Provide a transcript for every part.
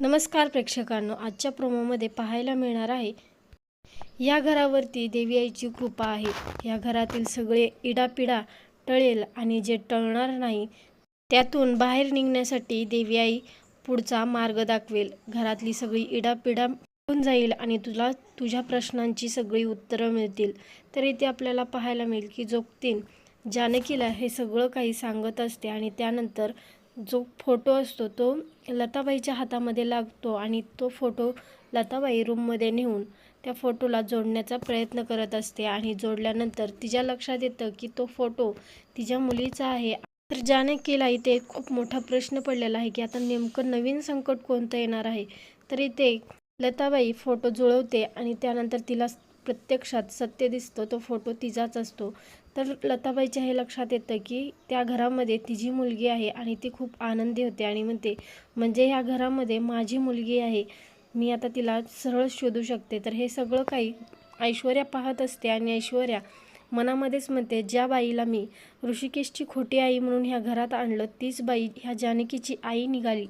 नमस्कार प्रेक्षकांनो आजच्या प्रोमोमध्ये पाहायला मिळणार आहे. या घरावरती देवी आईची कृपा आहे. या घरातील सगळे इडापिडा टळेल आणि जे टळणार नाही त्यातून बाहेर निघण्यासाठी देवी आई पुढचा मार्ग दाखवेल. घरातली सगळी इडापिडा होऊन जाईल आणि तुला तुझ्या प्रश्नांची सगळी उत्तरं मिळतील. तर इथे आपल्याला पाहायला मिळेल की जोगतीन जानकीला हे सगळं काही सांगत असते आणि त्यानंतर जो फोटो असतो तो लताबाईच्या हातामध्ये लागतो आणि तो फोटो लताबाई रूममध्ये नेऊन त्या फोटोला जोडण्याचा प्रयत्न करत असते आणि जोडल्यानंतर तिच्या लक्षात येतं की तो फोटो तिच्या मुलीचा आहे. तर जानकीला इथे खूप मोठा प्रश्न पडलेला आहे की आता नेमकं नवीन संकट कोणतं येणार आहे? तर इथे लताबाई फोटो जुळवते आणि त्यानंतर तिला प्रत्यक्षात सत्य दिसतं तो फोटो तिचाच असतो. तर लताबाईच्या हे लक्षात येतं की त्या घरामध्ये तिची मुलगी आहे आणि ती खूप आनंदी होते आणि म्हणते म्हणजे ह्या घरामध्ये माझी मुलगी आहे. मी आता तिला सरळ शोधू शकते. तर हे सगळं काही ऐश्वर्या पाहत असते आणि ऐश्वर्या मनामध्येच म्हणते ज्या बाईला मी ऋषिकेशची खोटी आई म्हणून ह्या घरात आणलं तीच बाई ह्या जानकीची आई निघाली.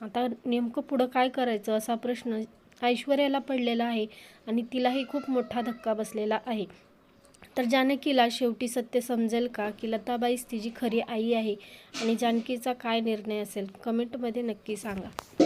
आता नेमकं पुढं काय करायचं असा प्रश्न ऐश्वर्याला पडलेला आहे आणि तिलाही खूप मोठा धक्का बसलेला आहे. तर जानकीला शेवटी सत्य समजेल का? की लताबाईच तिची खरी आई आहे आणि जानकीचा काय निर्णय असेल? कमेंटमध्ये नक्की सांगा.